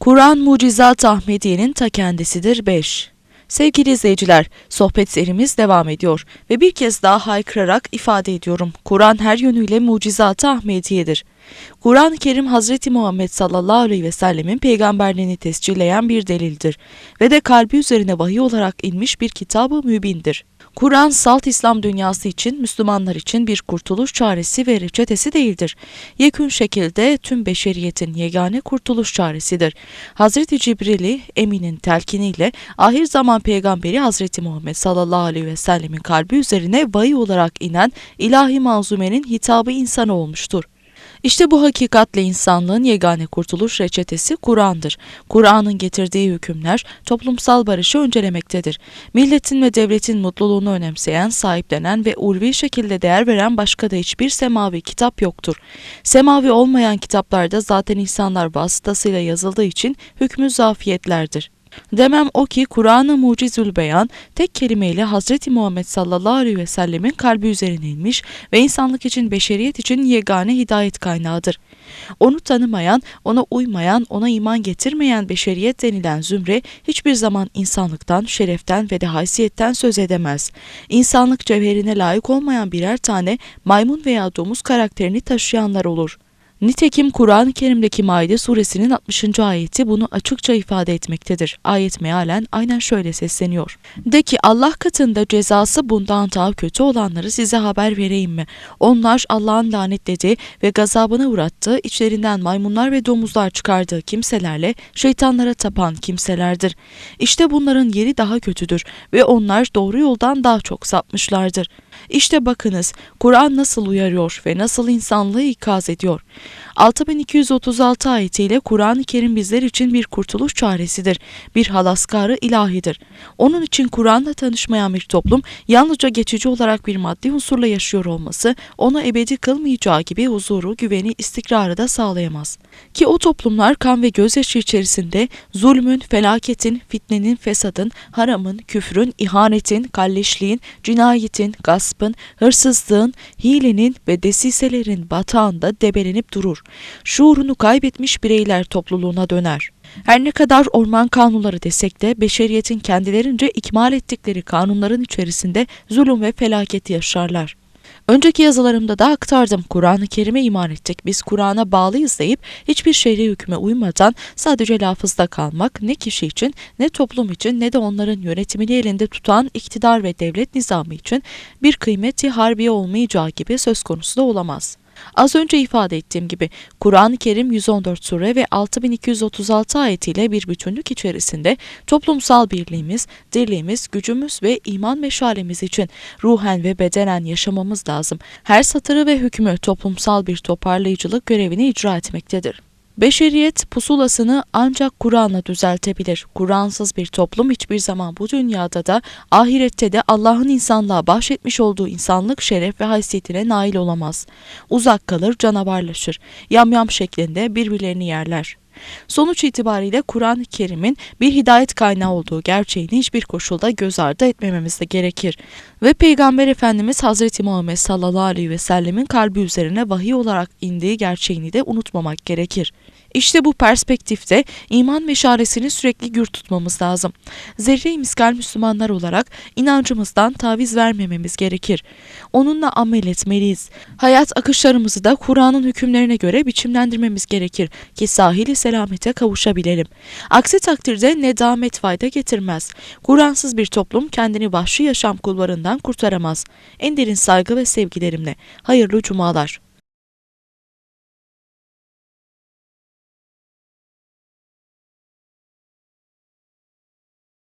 Kur'an Mucizat Ahmediye'nin ta kendisidir 5. Sevgili izleyiciler, sohbet serimiz devam ediyor ve bir kez daha haykırarak ifade ediyorum. Kur'an her yönüyle mucizat-ı Ahmediye'dir. Kur'an-ı Kerim Hazreti Muhammed sallallahu aleyhi ve sellemin peygamberliğini tescilleyen bir delildir ve de kalbi üzerine vahiy olarak inmiş bir kitab-ı mübindir. Kur'an salt İslam dünyası için, Müslümanlar için bir kurtuluş çaresi ve reçetesi değildir. Yekün şekilde tüm beşeriyetin yegane kurtuluş çaresidir. Hazreti Cibril'i Emin'in telkiniyle ahir zaman peygamberi Hazreti Muhammed sallallahu aleyhi ve sellemin kalbi üzerine vahiy olarak inen ilahi manzumenin hitabı insana olmuştur. İşte bu hakikatle insanlığın yegane kurtuluş reçetesi Kur'an'dır. Kur'an'ın getirdiği hükümler toplumsal barışı öncelemektedir. Milletin ve devletin mutluluğunu önemseyen, sahiplenen ve ulvi şekilde değer veren başka da hiçbir semavi kitap yoktur. Semavi olmayan kitaplarda zaten insanlar vasıtasıyla yazıldığı için hükmü zafiyetlerdir. Demem o ki Kur'an-ı Mucizül Beyan tek kelimeyle Hazreti Muhammed sallallahu aleyhi ve sellemin kalbi üzerine inmiş ve insanlık için beşeriyet için yegane hidayet kaynağıdır. Onu tanımayan, ona uymayan, ona iman getirmeyen beşeriyet denilen zümre hiçbir zaman insanlıktan, şereften ve de haysiyetten söz edemez. İnsanlık cevherine layık olmayan birer tane maymun veya domuz karakterini taşıyanlar olur.'' Nitekim Kur'an-ı Kerim'deki Maide suresinin 60. ayeti bunu açıkça ifade etmektedir. Ayet mealen aynen şöyle sesleniyor. De ki Allah katında cezası bundan daha kötü olanları size haber vereyim mi? Onlar Allah'ın lanetlediği ve gazabına uğrattığı içlerinden maymunlar ve domuzlar çıkardığı kimselerle şeytanlara tapan kimselerdir. İşte bunların yeri daha kötüdür ve onlar doğru yoldan daha çok sapmışlardır. İşte bakınız Kur'an nasıl uyarıyor ve nasıl insanlığı ikaz ediyor. 6236 ayetiyle Kur'an-ı Kerim bizler için bir kurtuluş çaresidir, bir halaskarı ilahidir. Onun için Kur'an'la tanışmayan bir toplum yalnızca geçici olarak bir maddi unsurla yaşıyor olması onu ebedi kılmayacağı gibi huzuru, güveni, istikrarı da sağlayamaz. Ki o toplumlar kan ve gözyaşı içerisinde zulmün, felaketin, fitnenin, fesadın, haramın, küfrün, ihanetin, kalleşliğin, cinayetin, gaspın, hırsızlığın, hilenin ve desiselerin batağında debelenip durur. Şuurunu kaybetmiş bireyler topluluğuna döner. Her ne kadar orman kanunları desek de beşeriyetin kendilerince ikmal ettikleri kanunların içerisinde zulüm ve felaket yaşarlar. Önceki yazılarımda da aktardım. Kur'an-ı Kerim'e iman ettik. Biz Kur'an'a bağlıyız deyip hiçbir şer'i hükme uymadan sadece lafızda kalmak ne kişi için ne toplum için ne de onların yönetimini elinde tutan iktidar ve devlet nizamı için bir kıymeti harbiye olmayacağı gibi söz konusu da olamaz. Az önce ifade ettiğim gibi Kur'an-ı Kerim 114 sure ve 6236 ayetiyle bir bütünlük içerisinde toplumsal birliğimiz, dirliğimiz, gücümüz ve iman meşalemiz için ruhen ve bedenen yaşamamız lazım. Her satırı ve hükmü toplumsal bir toparlayıcılık görevini icra etmektedir. Beşeriyet pusulasını ancak Kur'an'la düzeltebilir. Kur'ansız bir toplum hiçbir zaman bu dünyada da ahirette de Allah'ın insanlığa bahşetmiş olduğu insanlık şeref ve haysiyetine nail olamaz. Uzak kalır, canavarlaşır. Yamyam şeklinde birbirlerini yerler. Sonuç itibariyle Kur'an-ı Kerim'in bir hidayet kaynağı olduğu gerçeğini hiçbir koşulda göz ardı etmememiz de gerekir. Ve Peygamber Efendimiz Hazreti Muhammed sallallahu aleyhi ve sellemin kalbi üzerine vahiy olarak indiği gerçeğini de unutmamak gerekir. İşte bu perspektifte iman meşalesini sürekli gür tutmamız lazım. Zerre-i miskal Müslümanlar olarak inancımızdan taviz vermememiz gerekir. Onunla amel etmeliyiz. Hayat akışlarımızı da Kur'an'ın hükümlerine göre biçimlendirmemiz gerekir ki sahili selamete kavuşabilelim. Aksi takdirde nedamet fayda getirmez. Kur'ansız bir toplum kendini vahşi yaşam kulvarından kurtaramaz. En derin saygı ve sevgilerimle. Hayırlı cumalar.